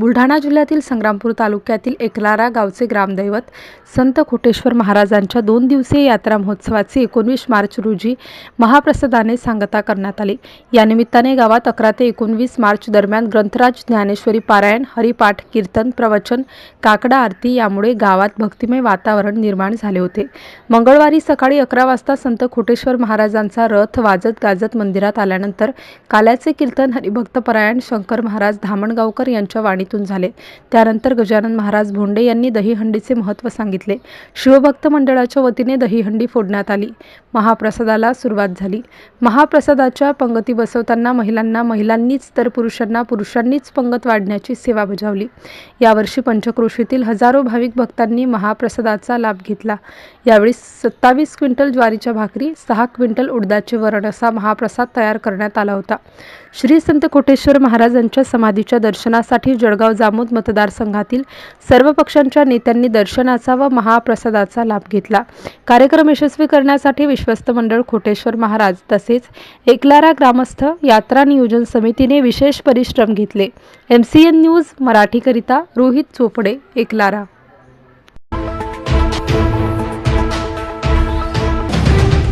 बुलढाणा जिल्ह्यातील संग्रामपूर तालुक्यातील एकलारा गावचे ग्रामदैवत संत कोटेश्वर महाराजांच्या दोन दिवसीय यात्रा महोत्सवाची एकोणवीस मार्च रोजी महाप्रसादाने सांगता करण्यात आली. या निमित्ताने गावात अकरा ते एकोणवीस मार्च दरम्यान ग्रंथराज ज्ञानेश्वरी पारायण हरिपाठ कीर्तन प्रवचन काकडा आरती यामुळे गावात भक्तिमय वातावरण निर्माण झाले होते. मंगळवारी सकाळी अकरा वाजता संत खोटेश्वर महाराजांचा रथ वाजत गाजत मंदिरात आल्यानंतर काल्याचे कीर्तन हरिभक्त परायण शंकर महाराज धामणगावकर यांच्या वाणीतून झाले. त्यानंतर गजानन महाराज भोंडे यांनी दहीहंडीचे महत्त्व सांगितले. शिवभक्त मंडळाच्या वतीने दहीहंडी फोडण्यात आली. महाप्रसादाला सुरुवात झाली. महाप्रसादाच्या पंगती बसवताना महिलांना महिलांनीच तर पुरुषांना पुरुषांनीच पंगत वाढण्याची सेवा बजावली. यावर्षी पंचक्रोशीतील हजारो भाविक भक्तांनी महाप्रसादाचा लाभ घेतला. यावेळी सत्तावीस क्विंटल ज्वारीच्या भाकरी सहा क्विंटल उडदाचे वरण असा महाप्रसाद तयार करण्यात आला होता. श्री संत कोटेश्वर महाराजांच्या समाधीच्या दर्शनासाठी जळगाव जामोद मतदारसंघातील सर्व पक्षांच्या नेत्यांनी दर्शनाचा व महाप्रसादाचा लाभ घेतला. कार्यक्रम यशस्वी करण्यासाठी विश्वस्त मंडळ खोटेश्वर महाराज तसेच एकलारा ग्रामस्थ यात्रा नियोजन समितीने विशेष परिश्रम घेतले. एम सी एन न्यूज मराठीकरिता रोहित चोपडे एकलारा